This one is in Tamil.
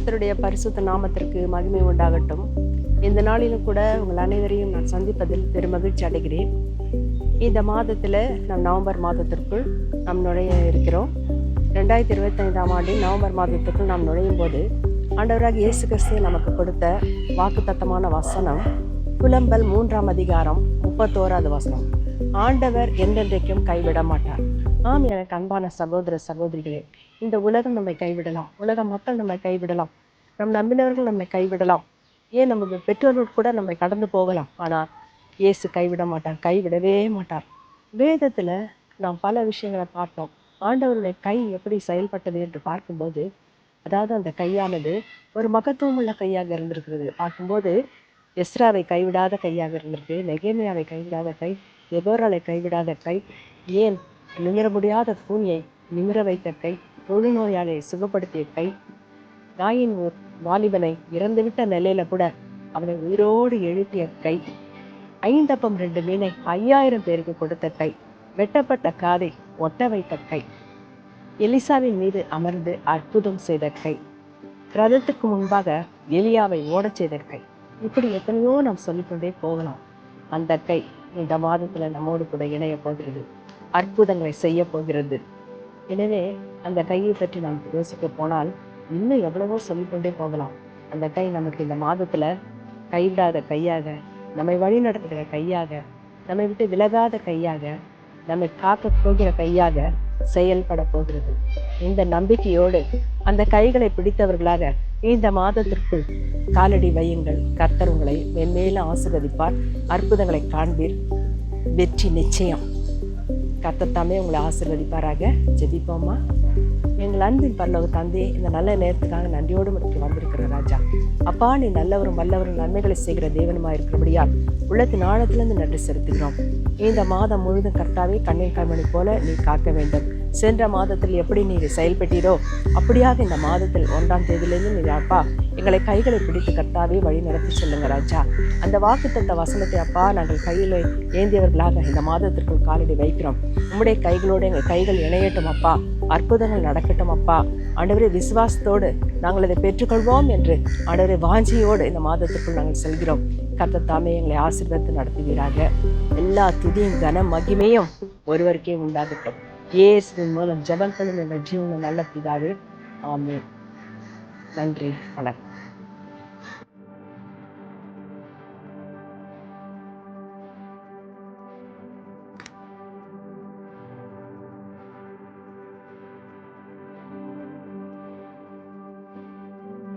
கர்த்தருடைய பரிசுத்த நாமத்திற்கு மகிமை உண்டாகட்டும். இந்த நாளிலும் கூட உங்கள் அனைவரையும் நான் சந்திப்பதில் பெருமகிழ்ச்சி அடைகிறேன். இந்த மாதத்தில் நம் நவம்பர் மாதத்திற்குள் நாம் நுழைய இருக்கிறோம். ரெண்டாயிரத்தி இருபத்தைந்தாம் ஆண்டின் நவம்பர் மாதத்திற்குள் நாம் நுழையும் போது ஆண்டவராக இயேசு கிறிஸ்து நமக்கு கொடுத்த வாக்குத்தத்தமான வசனம் புலம்பல் மூன்றாம் அதிகாரம் முப்பத்தோராவது வசனம். ஆண்டவர் என்றென்றைக்கும் கைவிட மாட்டார் ஆம் எனக்கு அன்பான சகோதர சகோதரிகளே இந்த உலகம் நம்மை கைவிடலாம். உலக மக்கள் நம்மை கைவிடலாம். நம் நம்பினவர்கள் நம்மை கைவிடலாம். ஏன் நம்ம பெற்றோர்கள் கூட நம்மை கடந்து போகலாம்? ஆனால் இயேசு கைவிட மாட்டார் கைவிடவே மாட்டார். வேதத்தில் நாம் பல விஷயங்களை பார்த்தோம். ஆண்டவருடைய கை எப்படி செயல்பட்டது என்று பார்க்கும்போது அதாவது அந்த கையானது ஒரு மகத்துவம் உள்ள கையாக இருந்திருக்கிறது. பார்க்கும்போது எஸ்ராவை கைவிடாத கையாக இருந்திருக்கு நெகேமியாவை கைவிடாத கை எபோராலை கைவிடாத கை. ஏன்? நிமிர முடியாத கூனியை நிமிர வைத்த கை தொழுநோயாளியை சுகப்படுத்திய கை. நாயின் ஒரு வாலிபனை இறந்துவிட்ட நிலையில கூட அவனை உயிரோடு எழுப்பிய கை. ஐந்தப்பம் ரெண்டு மீனை ஐயாயிரம் பேருக்கு கொடுத்த கை. வெட்டப்பட்ட காதை ஒட்ட வைத்த கை. எலிசாவின் மீது அமர்ந்து அற்புதம் செய்த கை. ரதத்துக்கு முன்பாக எலியாவை ஓடச் செய்த கை. இப்படி எத்தனையோ நாம் சொல்லிக்கொண்டே போகலாம். அந்த கை இந்த மாதத்துல நம்மோடு கூட இணைய போகிறது. அற்புதங்களை செய்ய போகிறது. எனவே அந்த கையை பற்றி நாம் யோசிக்க போனால் இன்னும் எவ்வளவோ சொல்லிக்கொண்டே போகலாம். அந்த கை நமக்கு இந்த மாதத்துல கைவிடாத கையாக நம்மை வழி நடத்துகிற கையாக நம்மை விட்டு விலகாத கையாக நம்மை காக்க போகிற கையாக செயல்பட போகிறது. இந்த நம்பிக்கையோடு அந்த கைகளை பிடித்தவர்களாக இந்த மாதத்திற்குள் காலடி வையுங்கள். கர்த்தர் உங்களை மென்மேலும் ஆசிர்வதிப்பார். அற்புதங்களை காண்பீர். வெற்றி நிச்சயம். கத்தத்தாமே உங்களை ஆசீர்வதிப்பாராக. ஜெபிப்போமா எங்கள் அன்பின் பரலோக தந்தை இந்த நல்ல நேரத்துக்காக நன்றியோடு மட்டும் வந்திருக்கிற ராஜா. அப்பா நீ நல்லவரும் வல்லவரும் நன்மைகளை செய்கிற தேவனுமா இருக்கிறபடியால் உள்ளத்தின் ஆழத்திலிருந்து நன்றி செலுத்துகிறோம். இந்த மாதம் முழுதும் கர்த்தாவே கண்ணின் கண்மணி போல நீ காக்க வேண்டும். சென்ற மாதத்தில் எப்படி நீ செயல்பட்டீரோ அப்படியாக இந்த மாதத்தில் ஒன்றாம் தேதியிலிருந்து நீ அப்பா எங்களை கைகளை பிடித்து கர்த்தாவே வழி நடத்தி செல்லுங்க ராஜா. அந்த வாக்குத்தத்த வசனத்தை அப்பா நாங்கள் கையில் ஏந்தியவர்களாக இந்த மாதத்திற்குள் காலடி வைக்கிறோம். உம்முடைய கைகளோடு எங்கள் கைகள் இணையட்டும் அப்பா. அற்புதங்கள் நடக்கட்டும் அப்பா. ஆண்டவரே விசுவாசத்தோடு நாங்கள் இதை பெற்றுக்கொள்வோம் என்று ஆண்டவரை வாஞ்சியோடு இந்த மாதத்துக்குள் நாங்கள் செல்கிறோம். கர்த்தர் தாமே எங்களை ஆசீர்வதித்து நடத்துகிறாங்க எல்லா துதியும் கன மகிமையும் ஒருவருக்கே உண்டாகட்டும். இயேசுவின் மூலம் ஜெபங்களும் எங்கள் ஜீவனம் நல்ல பிதாவே. ஆமே நன்றி. வணக்கம்.